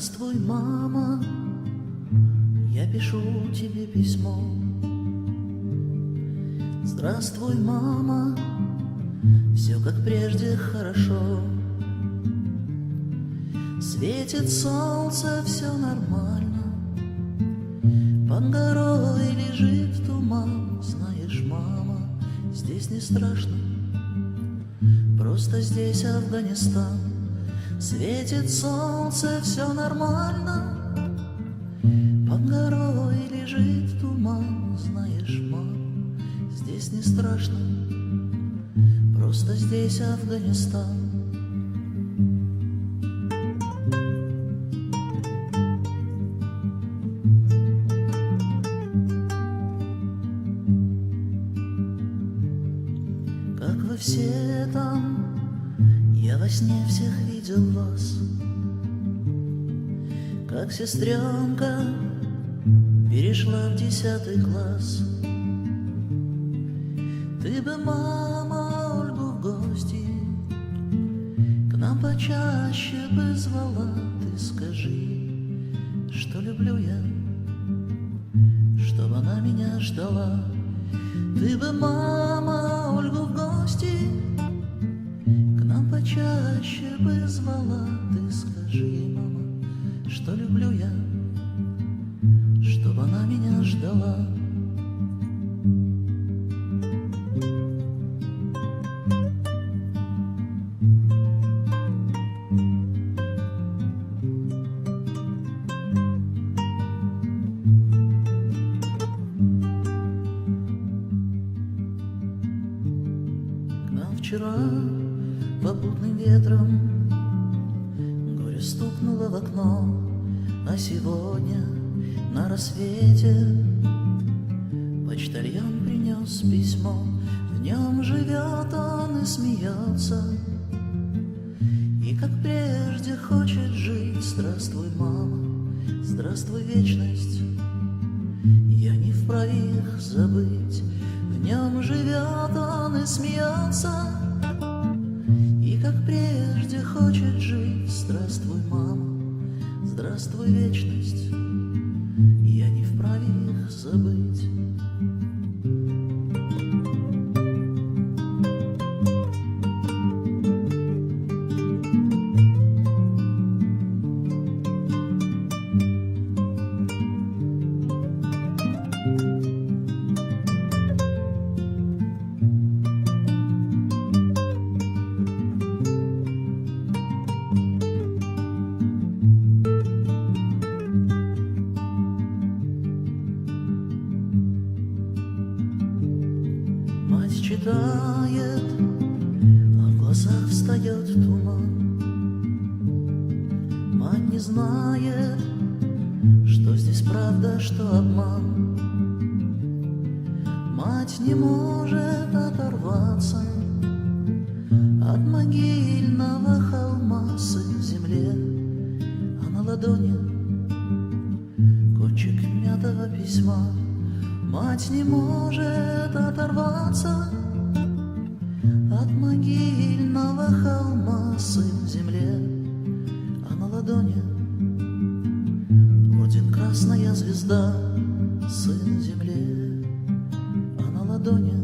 Здравствуй, мама, я пишу тебе письмо. Здравствуй, мама, все как прежде хорошо. Светит солнце, все нормально. Под горой лежит туман, знаешь, мама, здесь не страшно. Просто здесь Афганистан. Светит солнце, все нормально. Под горой лежит туман, знаешь, мам, здесь не страшно. Просто здесь Афганистан. Как вы все там, во сне всех видел вас. Как сестренка перешла в десятый класс. Ты бы, мама, Ольгу в гости К нам почаще бы звала. Ты скажи, что люблю я, Чтоб она меня ждала. Ты бы, мама, Ольгу в гости Почаще бы звала. Ты скажи ей, мама, что люблю я, Чтоб она меня ждала. Вчера попутным ветром. Горе стукнуло в окно, а сегодня на рассвете Почтальон принес письмо, в нем живет он и смеется И как прежде хочет жить, здравствуй, мама, здравствуй, вечность. Я не вправе их забыть, в нем живет он и смеется, как прежде хочет жить. Здравствуй, мама, здравствуй, вечность, Я не вправе их забыть. Читает, а в глазах встает туман. Мать не знает, что здесь правда, что обман. Мать не может оторваться от могильного холма в земле, а на ладони кончик мятого письма. Мать не может оторваться красная звезда сын земле, а на ладони